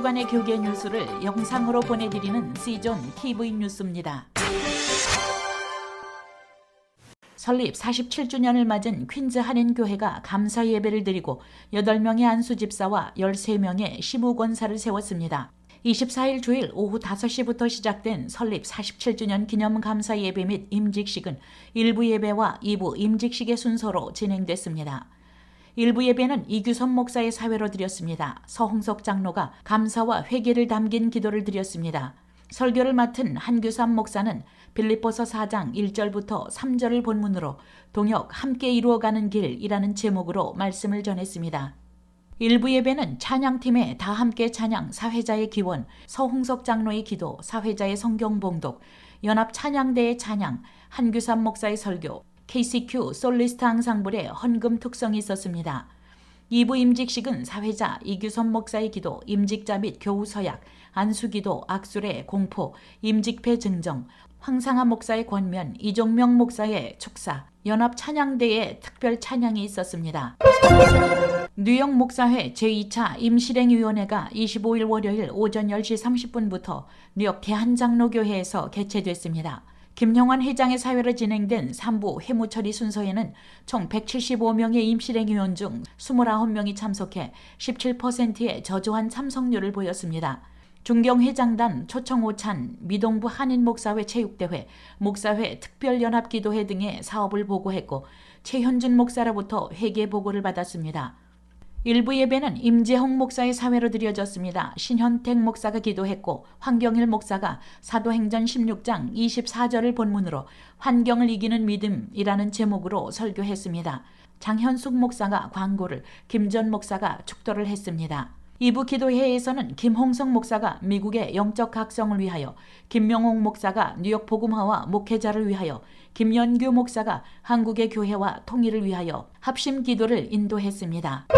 주간의 교계 뉴스를 영상으로 보내드리는 C존 TV 뉴스입니다. 설립 47주년을 맞은 퀸즈 한인교회가 감사 예배를 드리고 8명의 안수 집사와 13명의 시무 권사를 세웠습니다. 24일 주일 오후 5시부터 시작된 설립 47주년 기념 감사 예배 및 임직식은 1부 예배와 2부 임직식의 순서로 진행됐습니다. 일부 예배는 이규선 목사의 사회로 드렸습니다. 서홍석 장로가 감사와 회개를 담긴 기도를 드렸습니다. 설교를 맡은 한규삼 목사는 빌립보서 4장 1절부터 3절을 본문으로 동역 함께 이루어가는 길이라는 제목으로 말씀을 전했습니다. 일부 예배는 찬양팀의 다 함께 찬양 사회자의 기원, 서홍석 장로의 기도, 사회자의 성경 봉독, 연합 찬양대의 찬양, 한규삼 목사의 설교, KCQ 솔리스트 앙상블의 헌금 특성이 있었습니다. 2부 임직식은 사회자 이규선 목사의 기도, 임직자 및 교우 서약, 안수기도, 악술의 공포, 임직패 증정, 황상하 목사의 권면, 이종명 목사의 축사, 연합 찬양대의 특별 찬양이 있었습니다. 뉴욕 목사회 제2차 임실행위원회가 25일 월요일 오전 10시 30분부터 뉴욕 대한장로교회에서 개최됐습니다. 김용환 회장의 사회로 진행된 3부 회무처리 순서에는 총 175명의 임실행위원 중 29명이 참석해 17%의 저조한 참석률을 보였습니다. 중경회장단, 초청오찬, 미동부 한인목사회 체육대회, 목사회 특별연합기도회 등의 사업을 보고했고 최현준 목사로부터 회계 보고를 받았습니다. 일부 예배는 임재홍 목사의 사회로 드려졌습니다. 신현택 목사가 기도했고 황경일 목사가 사도행전 16장 24절을 본문으로 환경을 이기는 믿음이라는 제목으로 설교했습니다. 장현숙 목사가 광고를, 김전 목사가 축도를 했습니다. 2부 기도회에서는 김홍성 목사가 미국의 영적 각성을 위하여, 김명옥 목사가 뉴욕 복음화와 목회자를 위하여, 김연규 목사가 한국의 교회와 통일을 위하여 합심 기도를 인도했습니다.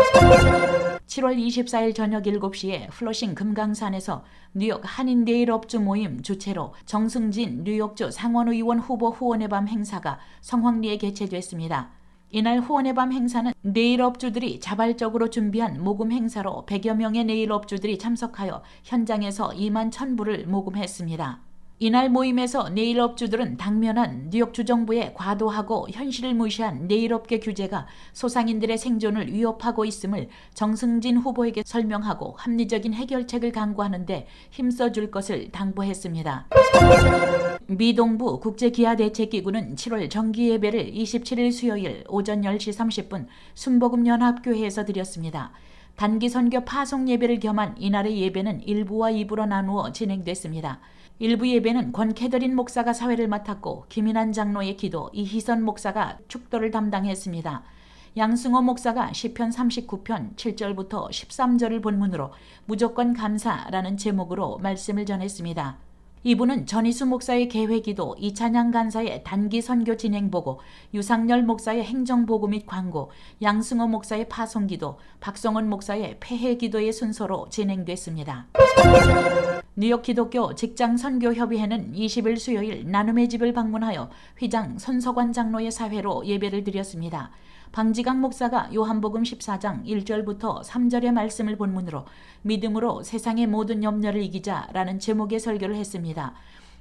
7월 24일 저녁 7시에 플러싱 금강산에서 뉴욕 한인대일업주 모임 주최로 정승진 뉴욕주 상원의원 후보 후원의 밤 행사가 성황리에 개최됐습니다. 이날 후원의 밤 행사는 네일 업주들이 자발적으로 준비한 모금 행사로 100여 명의 네일 업주들이 참석하여 현장에서 2만 1000불을 모금했습니다. 이날 모임에서 네일 업주들은 당면한 뉴욕 주정부의 과도하고 현실을 무시한 네일 업계 규제가 소상인들의 생존을 위협하고 있음을 정승진 후보에게 설명하고 합리적인 해결책을 강구하는데 힘써 줄 것을 당부했습니다. 미동부 국제기아대책기구는 7월 정기예배를 27일 수요일 오전 10시 30분 순복음연합교회에서 드렸습니다. 단기 선교 파송 예배를 겸한 이날의 예배는 1부와 2부로 나누어 진행됐습니다. 일부 예배는 권 캐더린 목사가 사회를 맡았고 김인환 장로의 기도, 이희선 목사가 축도를 담당했습니다. 양승호 목사가 시편 39편 7절부터 13절을 본문으로 무조건 감사라는 제목으로 말씀을 전했습니다. 이분은 전희수 목사의 개회기도, 이찬양 간사의 단기 선교 진행 보고, 유상열 목사의 행정 보고 및 광고, 양승호 목사의 파송기도, 박성원 목사의 폐회기도의 순서로 진행됐습니다. 뉴욕 기독교 직장 선교 협의회는 20일 수요일 나눔의 집을 방문하여 휘장 손석환 장로의 사회로 예배를 드렸습니다. 방지강 목사가 요한복음 14장 1절부터 3절의 말씀을 본문으로 믿음으로 세상의 모든 염려를 이기자라는 제목의 설교를 했습니다.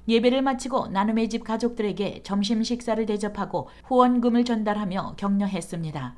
예배를 마치고 나눔의 집 가족들에게 점심 식사를 대접하고 후원금을 전달하며 격려했습니다.